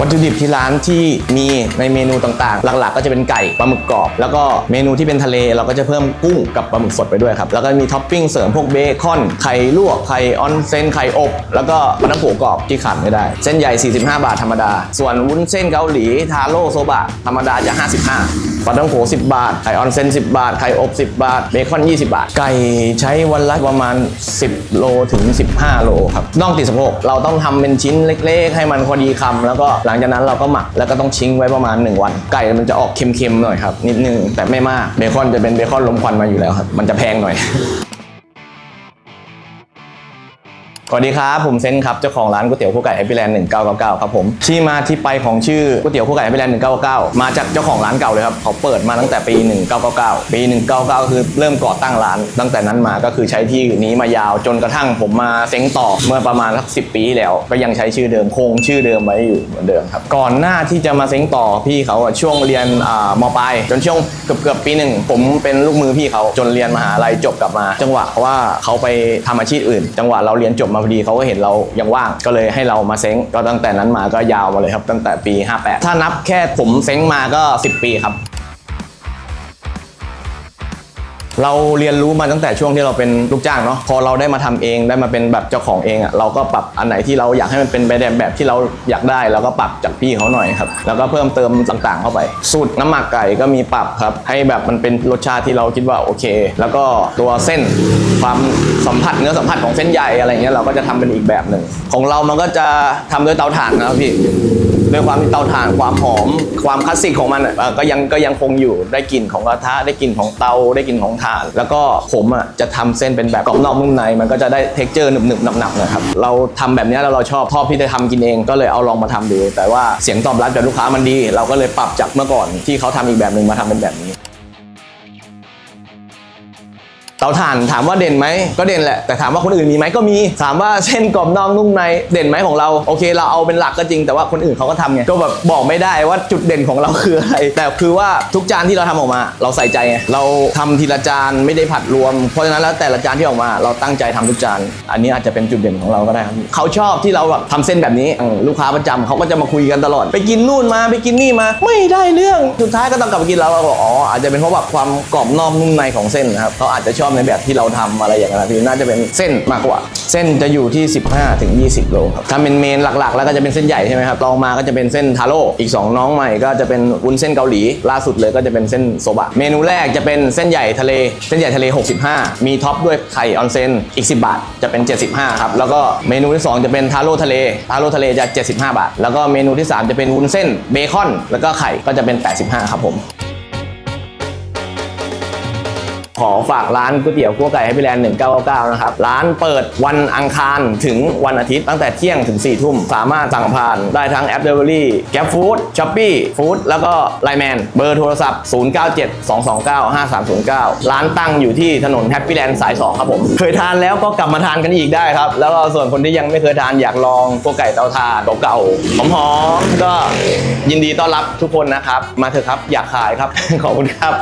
วัตถุดิบที่ร้านที่มีในเมนูต่างๆ หลักๆ ก็จะเป็นไก่ปลาหมึกกรอบ แล้วก็เมนูที่เป็นทะเลเราก็จะเพิ่มกุ้งกับปลาหมึกสดไปด้วยครับ แล้วก็มีท็อปปิ้งเสริมพวกเบคอน ไข่ลวก ไข่ออนเซน ไข่อบ แล้วก็ปลาน้ำโขกรอบที่ขาดไม่ได้ เส้นใหญ่ 45 บาทธรรมดา ส่วนวุ้นเส้นเกาหลี ทาโร่โซบะธรรมดาจะ 55ปลาน้ำโข10 บาท ไข่ออนเซน 10 บาท ไข่อบ 10 บาท เบคอน 20 บาท ไก่ใช้วันละประมาณ 10 โลถึง 15 โลครับน่องติดสะโพกเราต้องทำเป็นชิ้นเล็ก ๆ ให้มันพอดีคำแล้วก็หลังจากนั้นเราก็หมักแล้วก็ต้องชิ้งไว้ประมาณ 1 วัน ไก่มันจะออกเค็มๆหน่อยครับนิดนึงแต่ไม่มากเบคอนจะเป็นเบคอนลมควันมาอยู่แล้วครับมันจะแพงหน่อย วัสดีครับ ผมเซนครับ เจ้าของร้านก๋วยเตี๋ยวคู่ไก่แฮปปี้แลนด์1999 ครับผม ที่มาที่ไปของชื่อก๋วยเตี๋ยวคู่ไก่แฮปปี้แลนด์1999 มาจากเจ้าของร้านเก่าเลยครับ เขาเปิดมาตั้งแต่ปี 1999 ปี1999 คือเริ่มก่อตั้งร้าน ตั้งแต่นั้นมาก็คือใช้ที่นี้มายาวจนกระทั่งผมมาเซ้งต่อเมื่อประมาณสักสิปีแล้ว ก็ยังใช้ชื่อเดิมคงชื่อเดิมไว้อยู่เหมือนเดิมครับ ก่อนหน้าที่จะมาเซ้งต่อพี่เขาช่วงเรียนมปลายจนช่วงเกือบเกือบๆปีหนึ่งผมเป็นลูกมือพี่เขาจนเรียนมหาลัยจบกลับมา จังหวะว่าเขาไปทำอาชีพอื่น จังหวะเราเรียนจบมาพอดีเขาก็เห็นเรายังว่างก็เลยให้เรามาเซ้งก็ตั้งแต่นั้นมาก็ยาวมาเลยครับตั้งแต่ปี 58 ถ้านับแค่ผมเซ้งมาก็ 10 ปีครับ เราเรียนรู้มาตั้งแต่ช่วงที่เราเป็นลูกจ้างเนาะพอเราได้มาทำเองได้มาเป็นแบบเจ้าของเองอะ่ะเราก็ปรับอันไหนที่เราอยากให้มันเป็นไปในแบบที่เราอยากได้เราก็ปรับจากพี่เขาหน่อยครับแล้วก็เพิ่มเติมต่างๆ เข้าไป สูตรน้ำหมักไก่ก็มีปรับครับ ให้แบบมันเป็นรสชาติที่เราคิดว่าโอเค แล้วก็ตัวเส้นความสัมผัสเนื้อสัมผัสของเส้นใยอะไรเงี้ยเราก็จะทำเป็นอีกแบบหนึ่งของเรามันก็จะทำด้วยเตาถ่านนะครับพี่ ด้วยความที่เตาถ่านความหอม ความคลาสสิกของมันอะเอ่อก็ยังก็ยังคงอยู่ได้กลิ่นของกระทะได้กลิ่นของเตาได้กลิ่นของถ่าน แล้วก็ผมอะจะทำเส้นเป็นแบบกรอบนอกนุ่มใน มันก็จะได้เท็กเจอร์หนึบหนึบๆหนับๆนะครับเราทำแบบนี้แล้วเราชอบชอบที่จะทำกินเองก็เลยเอาลองมาทำดูแต่ว่าเสียงตอบรับจากลูกค้ามันดี เราก็เลยปรับจากเมื่อก่อนที่เขาทำอีกแบบหนึ่งมาทำเป็นแบบนี้ ตาถ่านถามว่าเด่นไหมก็เด่นแหละแต่ถามว่าคนอื่นมีไหมก็มี ถามว่าเส้นกรอบนอกนุ่มในเด่นไหมของเราโอเค เราเอาเป็นหลักก็จริง แต่ว่าคนอื่นเขาก็ทำไงก็แบบบอกไม่ได้ว่าจุดเด่นของเราคืออะไร แต่คือว่าทุกจานที่เราทำออกมา เราใส่ใจไงเราทำทีละจานไม่ได้ผัดรวม เพราะฉะนั้นแล้วแต่ละจานที่ออกมา เราตั้งใจทำทุกจาน อันนี้อาจจะเป็นจุดเด่นของเราก็ได้ครับเขาชอบที่เราแบบทำเส้นแบบนี้ลูกค้าประจำเขาก็จะมาคุยกันตลอด ไปกินนู่นมาไปกินนี่มา ไม่ได้เรื่องสุดท้ายก็ต้องกลับไปกินเราเราบอกอ๋ออาจจะเป็นเพราะแบบความกรอบนอกนุ่มในของเส้นนะครับเขาอาจจะชอบในแบบที่เราทำอะไรอย่างนั้นพี่น่าจะเป็นเส้นมากกว่า เส้นจะอยู่ที่ 15ถึง20 โลครับถ้าเป็นเมนหลักๆ แล้วก็จะเป็นเส้นใหญ่ใช่ไหมครับรองมาก็จะเป็นเส้นทาโร่อีก 2 น้องใหม่ก็จะเป็นวุ้นเส้นเกาหลี ล่าสุดเลยก็จะเป็นเส้นโซบะเมนูแรกจะเป็นเส้นใหญ่ทะเล เส้นใหญ่ทะเล 65 มีท็อปด้วยไข่ออนเซนอีก 10 บาทจะเป็น 75ครับแล้วก็เมนูที่ 2 จะเป็นทาโร่ทะเลทาโร่ทะเลจะ 75 บาท แล้วก็เมนูที่ 3 จะเป็นวุ้นเส้นเบคอน แล้วก็ไข่ก็จะเป็น 85 ครับผม ขอฝากร้านก๋วยเตี๋ยวคั่วไก่ให้พี่แลนด์1999 นะครับ ร้านเปิดวันอังคารถึงวันอาทิตย์ตั้งแต่เที่ยงถึง 4 ทุ่ม สามารถสั่งผ่านได้ทั้งแอป Delivery Grab Food Shopee Food แล้วก็ Line Man เบอร์โทรศัพท์ 0972295309 ร้านตั้งอยู่ที่ถนนแฮปปี้แลนด์สาย 2 ครับผม เคยทานแล้วก็กลับมาทานกันอีกได้ครับ แล้วก็ส่วนคนที่ยังไม่เคยทานอยากลองคั่วไก่เตาถ่านเก่าๆหอมๆก็ยินดีต้อนรับทุกคนนะครับมาเถอะครับอยากขายครับขอบคุณครับ